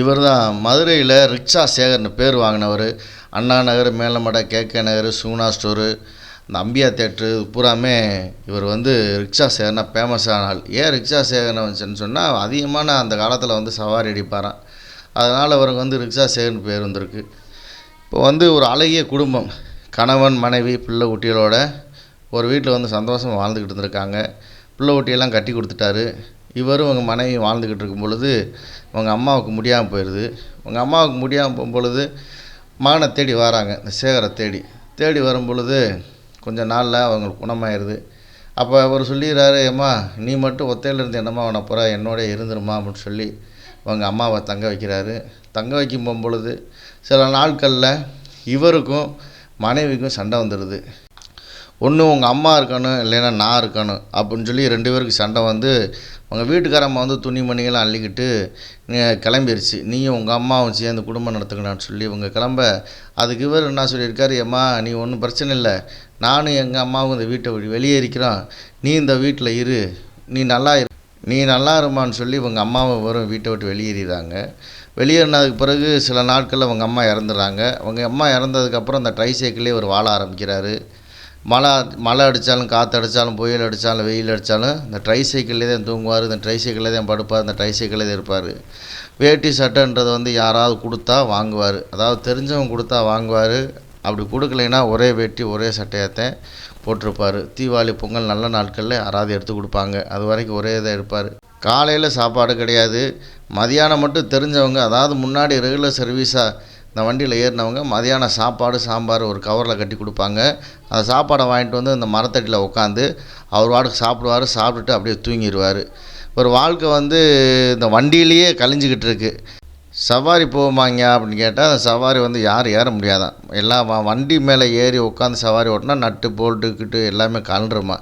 இவர் தான் மதுரையில் ரிக்ஷா சேகர்னு பேர் வாங்கினவர். அண்ணா நகர் மேலமடை கேகே நகர் சுகுணா ஸ்டோரு இந்த அம்பியா தேட்ரு பூராமே இவர் வந்து ரிக்ஷா சேகர்னா ஃபேமஸான ஆள் ஏன் ரிக்ஷா சேகர்னு வந்துச்சுன்னு சொன்னால் அதிகமான அந்த காலத்தில் வந்து சவாரி அடிப்பாராம். அதனால் அவருக்கு வந்து ரிக்ஷா சேகர்னு பேர் வந்திருக்கு. இப்போ வந்து ஒரு அழகிய குடும்பம். கணவன் மனைவி பிள்ளை குட்டிகளோட ஒரு வீட்டில் வந்து சந்தோஷமாக வாழ்ந்துக்கிட்டு இருந்திருக்காங்க. பிள்ளை குட்டியெல்லாம் கட்டி கொடுத்துட்டாரு. இவரும் அவங்க மனைவி வாழ்ந்துக்கிட்டு இருக்கும் பொழுது அவங்க அம்மாவுக்கு முடியாமல் போயிடுது அவங்க அம்மாவுக்கு முடியாமல் போகும் பொழுது மகனை தேடி வராங்க இந்த சேகரை தேடி. தேடி வரும் பொழுது கொஞ்ச நாளில் அவங்களுக்கு குணமாயிருது. அப்போ அவர் சொல்லிடுறாரு ஏம்மா நீ மட்டும் ஒத்தையில் இருந்து என்னம்மா பண்ண போகிற என்னோட இருந்துருமா அப்படின்னு சொல்லி அவங்க அம்மாவை தங்க வைக்கிறாரு. தங்க வைக்கும் போகும்பொழுது சில நாட்களில் இவருக்கும் மனைவிக்கும் சண்டை வந்துடுது ஒன்று உங்கள் அம்மா இருக்கணும் இல்லைன்னா நான் இருக்கணும் அப்படின்னு சொல்லி ரெண்டு பேருக்கு சண்டை வந்து உங்கள் வீட்டுக்காரம்மா வந்து துணிமணிகள்லாம் அள்ளிக்கிட்டு கிளம்பிருச்சு. நீயும் உங்கள் அம்மாவும் சேர்ந்து குடும்பம் நடத்துக்கணும்னு சொல்லி இவங்க கிளம்ப அதுக்கு இவர் என்ன சொல்லியிருக்காரு ஏம்மா நீ ஒன்றும் பிரச்சனை இல்லை. நானும் எங்கள் அம்மாவும் இந்த வீட்டை விட்டு வெளியே இருக்கிறோம். நீ இந்த வீட்டில் இரு. நீ நல்லா இரு. நீ நல்லா இருமான்னு சொல்லி இவங்க அம்மாவை வரும் வீட்டை விட்டு வெளியேறிறாங்க வெளியேறினதுக்கு பிறகு சில நாட்களில் அவங்க அம்மா இறந்துடுறாங்க. அவங்க அம்மா இறந்ததுக்கப்புறம் அந்த ட்ரை ஒரு வாழ ஆரம்பிக்கிறாரு. மழை மழை அடித்தாலும் காற்று அடித்தாலும் புயல் அடித்தாலும் வெயில் அடித்தாலும் இந்த ட்ரை தான் தூங்குவார் இந்த ட்ரைசைக்கிளில் தான் படுப்பார் இந்த ட்ரைசைக்கிளில் தான் இருப்பார். வேட்டி சட்டைன்றது வந்து யாராவது கொடுத்தா வாங்குவார். அதாவது தெரிஞ்சவங்க கொடுத்தா வாங்குவார். அப்படி கொடுக்கலைன்னா ஒரே வேட்டி ஒரே சட்டையத்தான் போட்டிருப்பார். தீபாவளி பொங்கல் நல்ல நாட்களில் யாராவது எடுத்து கொடுப்பாங்க. அது வரைக்கும் ஒரே இதாக இருப்பார். காலையில் சாப்பாடு கிடையாது. மதியானம் மட்டும் தெரிஞ்சவங்க அதாவது முன்னாடி ரெகுலர் சர்வீஸாக இந்த வண்டியில் ஏறினவங்க மதியானம் சாப்பாடு சாம்பார் ஒரு கவரில் கட்டி கொடுப்பாங்க. அந்த சாப்பாடை வாங்கிட்டு வந்து இந்த மரத்தடியில் உட்காந்து அவர் வாட்டுக்கு சாப்பிடுவார் சாப்பிட்டுட்டு அப்படியே தூங்கிடுவார் ஒரு வாழ்க்கை வந்து இந்த வண்டியிலேயே கழிஞ்சிக்கிட்டு இருக்குது சவாரி போகுமாங்க அப்படின்னு கேட்டால் அந்த சவாரி வந்து யாரும் ஏற முடியாதான் எல்லாம் வ- வண்டி மேலே ஏறி உட்காந்து சவாரி ஓட்டினா நட்டு போல்ட்டுக்கிட்டு எல்லாமே கலண்டுருமா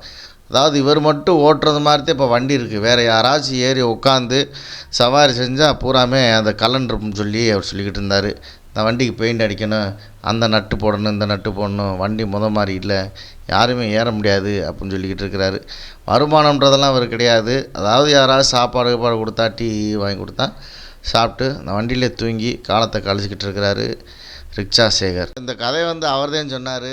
அதாவது இவர் மட்டும் ஓட்டுறது மாதிரி தான் இப்போ வண்டி இருக்குது வேறு யாராச்சும் ஏறி உட்காந்து சவாரி செஞ்சால் பூராமே அந்த கலண்டுரும்னு சொல்லி அவர் சொல்லிக்கிட்டு இருந்தார். இந்த வண்டிக்கு பெயிண்ட் அடிக்கணும் அந்த நட்டு போடணும் இந்த நட்டு போடணும் வண்டி முத மாதிரி இல்லை. யாருமே ஏற முடியாது அப்படின்னு சொல்லிக்கிட்டு இருக்கிறாரு. வருமானம்ன்றதெல்லாம் அவர் கிடையாது. அதாவது யாராவது சாப்பாடு கீப்பாடு கொடுத்தா டீ வாங்கி கொடுத்தா சாப்பிட்டு அந்த வண்டியிலே தூங்கி காலத்தை கழிச்சிக்கிட்டு இருக்கிறாரு ரிக்ஷா சேகர். இந்த கதை வந்து அவர்தான் சொன்னார்.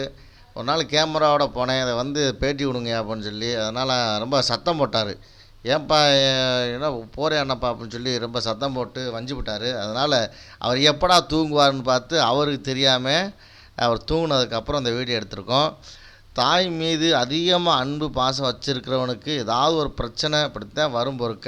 ஒரு நாள் கேமராவோட போனேன். அதை வந்து பேட்டி கொடுங்க அப்படின்னு சொல்லி அதனால் ரொம்ப சத்தம் போட்டார். ஏன்பா என்ன போகிறேன் அப்படின்னு சொல்லி ரொம்ப சத்தம் போட்டு வஞ்சி விட்டார் அதனால் அவர் எப்படா தூங்குவார்னு பார்த்து அவருக்கு தெரியாமல் அவர் தூங்கினதுக்கப்புறம் அந்த வீடியோ எடுத்திருக்கோம். தாய் மீது அதிகமாக அன்பு பாசம் வச்சுருக்கிறவனுக்கு ஏதாவது ஒரு பிரச்சனை இப்படித்தான் வரும் பொறுக்க